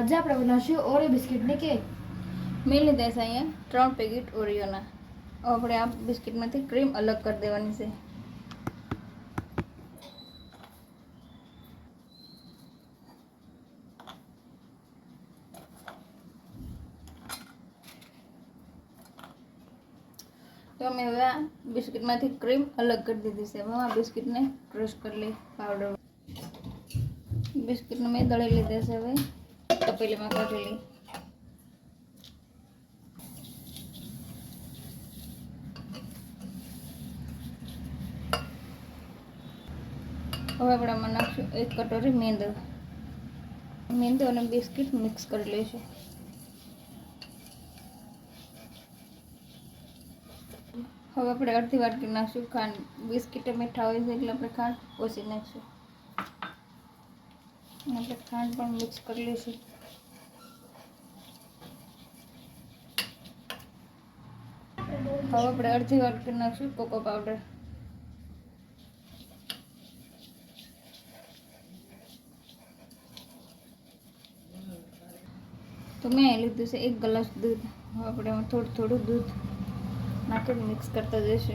અજા પ્રગણશ ઓરી biscuit ની કે મેલે દેસાઈ ત્રણ પેકેટ ઓરીયોના ઓબરે આપ બિસ્કિટ માંથી クリーム અલગ કરી દેવાની છે તો મેં આ બિસ્કિટ માંથી クリーム અલગ કરી દીધી છે હવે આ બિસ્કિટ ને ક્રશ કરી લે પાવડર બિસ્કિટને મેં દળી લીધે છે હવે તપેલીમાં કાઢેલી હવે આપણે આમાં નાખશું એક કટોરી મેંદો મેંદો અને બિસ્કિટ મિક્સ કરી લઈશું હવે આપણે અડધી વાટકી નાખશું ખાંડ બિસ્કિટ મીઠા હોય છે એટલે આપણે ખાંડ ઓછી નાખશું मतलब मिक्स कर ली अर्धी घट के नाक्ष कोको पाउडर तो मैं लीधु से एक ग्लास दूध हम अपने थोड़ थोड़ू दूध ना मिक्स करता जैसे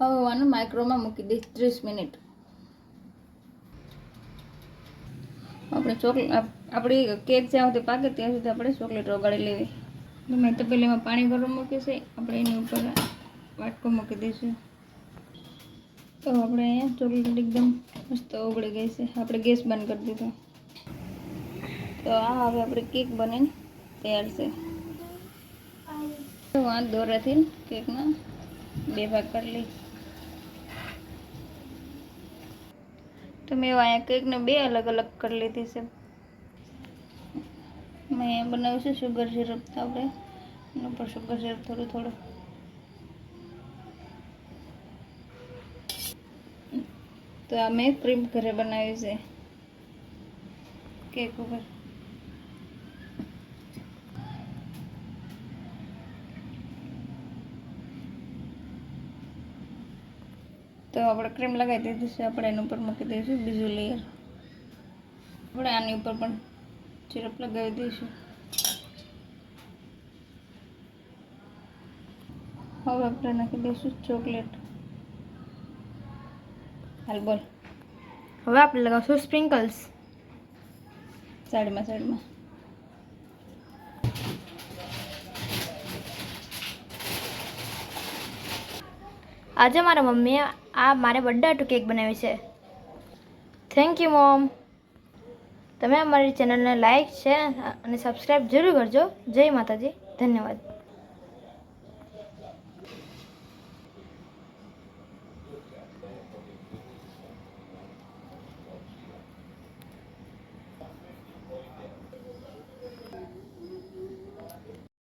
હવે આનું માઇક્રોમાં મૂકી દે 30 મિનિટ આપણે ચોકલેટ આપણી કેક જે હવે પાકી ગઈ છે એટલે આપણે ચોકલેટ ઓગાળી લેવી તમે પહેલામાં પાણી ગરમ મૂક્યું છે આપણે એની ઉપર વાટકો મૂકી દે છે તો આપણે ચોકલેટ એકદમ મસ્ત ઓગળી ગઈ છે આપણે ગેસ બંધ કરી દીધો તો આ હવે આપડે કેક બની તૈયાર છે હવે આ દોરાથી કેકમાં બે ભાગ કરી લે तो मैं वो अँ केक ने बे अलग अलग कर ली सब मैं अँ बनाव शुगर सीरप तबरे पर शुगर सीरप थोड़ा थोड़ा तो आ मैं क्रीम घरे बनाई से केक पर तो आप क्रीम लगाई दी थी आप मूकी दईस बीजु लेयर आप आनीर सीरप लगाई दईस हम आप नाखी दईस चॉकलेट हाल बोल हम आप लगा स्प्रिंकल्स साइड में साइड में આજે મારા મમ્મીએ આ મારે બર્થડે કેક બનાવી છે થેન્ક યુ મોમ તમે અમારી ચેનલને લાઇક છે અને સબસ્ક્રાઈબ જરૂર કરજો જય માતાજી ધન્યવાદ